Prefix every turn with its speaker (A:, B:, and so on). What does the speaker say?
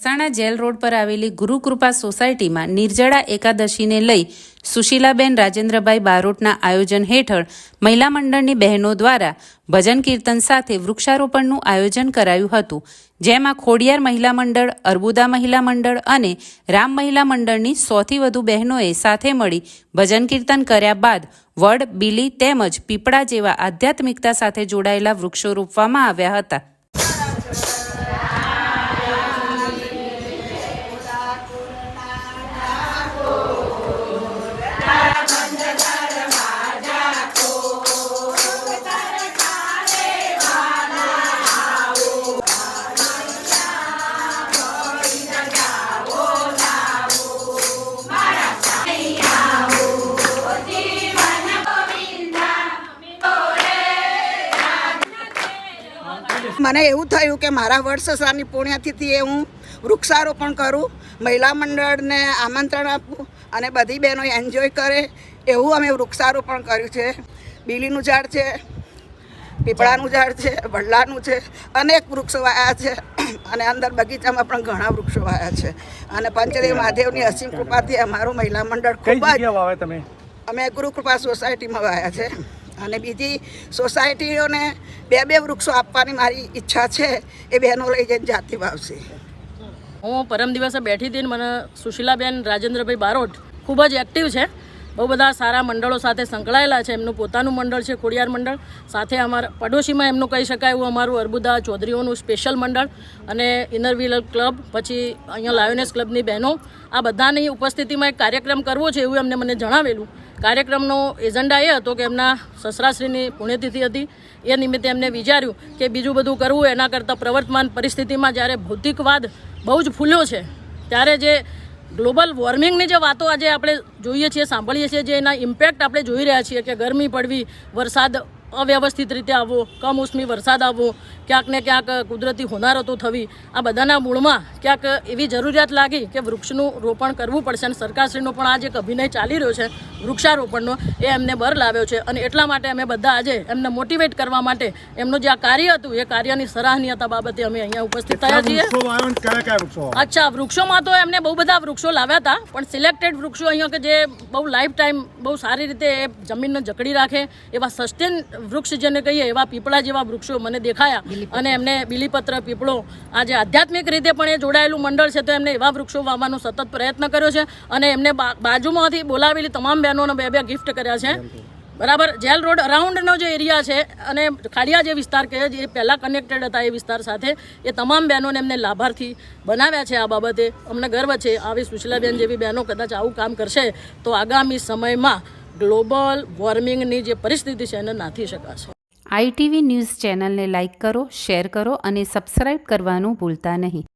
A: Mehsana jail road પર આવેલી ગુરુકૃપા સોસાયટીમાં નિર્જળા એકાદશીને લઈ સુશીલાબેન રાજેન્દ્રભાઈ બારોટના આયોજન હેઠળ મહિલા મંડળની બહેનો દ્વારા ભજન કીર્તન સાથે વૃક્ષારોપણનું આયોજન કરાયું હતું, જેમાં ખોડિયાર મહિલા મંડળ, અર્બુદા મહિલા મંડળ અને રામ મહિલા મંડળની સોથી વધુ બહેનોએ સાથે મળી ભજન કીર્તન કર્યા બાદ વડ, બીલી તેમજ પીપળા જેવા આધ્યાત્મિકતા સાથે જોડાયેલા વૃક્ષો રોપવામાં આવ્યા હતા.
B: મને એવું થયું કે મારા વર્ષસાની પુણ્યતિથિએ હું વૃક્ષારોપણ કરું મહિલા મંડળને આમંત્રણ આપું અને બધી બહેનો એન્જોય કરે એવું અમે વૃક્ષારોપણ કર્યું છે. બીલીનું ઝાડ છે પીપળાનું ઝાડ છે વડલાનું છે અનેક વૃક્ષો વાયા છે અને અંદર બગીચામાં પણ ઘણા વૃક્ષો વાયા છે. અને પંચદેવ મહાદેવની અસીમ કૃપાથી અમારું મહિલા મંડળ ખૂબ જ અમે ગુરુકૃપા સોસાયટીમાં વાયા છે. અને બીજી સોસાયટીઓને બે બે વૃક્ષો આપવાની મારી ઈચ્છા છે, એ બહેનો લઈ જઈને જાતિ વાવશે.
C: હું પરમ દિવસે બેઠી હતી મને સુશીલાબેન રાજેન્દ્રભાઈ બારોટ ખૂબ જ એક્ટિવ છે. બહુ બધા સારા મંડળો સાથે સંકળાયેલા છે. એમનું પોતાનું મંડળ છે, ખોડિયાર મંડળ. સાથે અમારા પડોશીમાં એમનું કહી શકાય, એવું અમારું અર્બુદા ચૌધરીઓનું સ્પેશિયલ મંડળ અને ઇનર વ્હીલર ક્લબ પછી અહીંયા લાયોનેસ ક્લબની બહેનો. આ બધાની ઉપસ્થિતિમાં એક કાર્યક્રમ કરવો છે એવું એમને મને જણાવેલું. કાર્યક્રમનો એજન્ડા એ હતો કે એમના સસરાશ્રીની પુણ્યતિથિ હતી. એ નિમિત્તે એમને વિચાર્યું કે બીજું બધું કરવું, એના કરતાં પ્રવર્તમાન પરિસ્થિતિમાં જ્યારે ભૌતિકવાદ બહુ જ ફૂલ્યો છે, ત્યારે જે ગ્લોબલ વોર્મિંગની જે વાતો આજે આપણે જોઈએ છીએ, સાંભળીએ છીએ, જે એના ઇમ્પેક્ટ આપણે જોઈ રહ્યા છીએ કે ગરમી પડવી, વરસાદ અવ્યવસ્થિત રીતે આવવો કમોસમી વરસાદ આવવો ક્યાંક ને ક્યાંક કુદરતી હોનારતો થવી આ બધાના મૂળમાં ક્યાંક એવી જરૂરિયાત લાગી કે વૃક્ષનું રોપણ કરવું પડશે અને સરકારશ્રીનો પણ આ જે એક અભિનય ચાલી રહ્યો છે વૃક્ષારોપણનો એ એમને બર લાવ્યો છે અને એટલા માટે અમે બધા આજે એમને મોટિવેટ કરવા માટે એમનું જે આ કાર્ય હતું એ કાર્યની સરાહનીયતા બાબતે અમે અહીંયા ઉપસ્થિત થયા છીએ? અચ્છા વૃક્ષોમાં તો એમને બહુ બધા વૃક્ષો લાવ્યા હતા પણ સિલેક્ટેડ વૃક્ષો અહીંયા કે જે બહુ લાઈફ ટાઈમ બહુ સારી રીતે એ જમીનને જકડી રાખે એવા સસ્ટેન વૃક્ષ જેને કહીએ એવા પીપળા જેવા વૃક્ષો મને દેખાયા. અને એમને બીલીપત્ર પીપળો આજે આધ્યાત્મિક રીતે પણ એ જોડાયેલું મંડળ છે તો એમને એવા વૃક્ષો વાવવાનો સતત પ્રયત્ન કર્યો છે. અને એમને બાજુમાંથી બોલાવેલી તમામ બહેનોને બે બે ગિફ્ટ કર્યા છે. બરાબર. જેલ રોડ અરાઉન્ડનો જે એરિયા છે અને ખાડિયા જે વિસ્તાર કહે જે પહેલાં કનેક્ટેડ હતા એ વિસ્તાર સાથે એ તમામ બહેનોને એમને લાભાર્થી બનાવ્યા છે આ બાબતે. અમને ગર્વ છે. આવી સુશીલાબેન જેવી બહેનો કદાચ આવું કામ કરશે તો આગામી સમયમાં ગ્લોબલ વોર્મિંગની જે પરિસ્થિતિ છે એને નાથી શકાશે.
A: આઈટીવી ન્યૂઝ ચેનલને લાઇક કરો, શેર કરો અને સબસ્ક્રાઇબ કરવાનું ભૂલતા નહીં.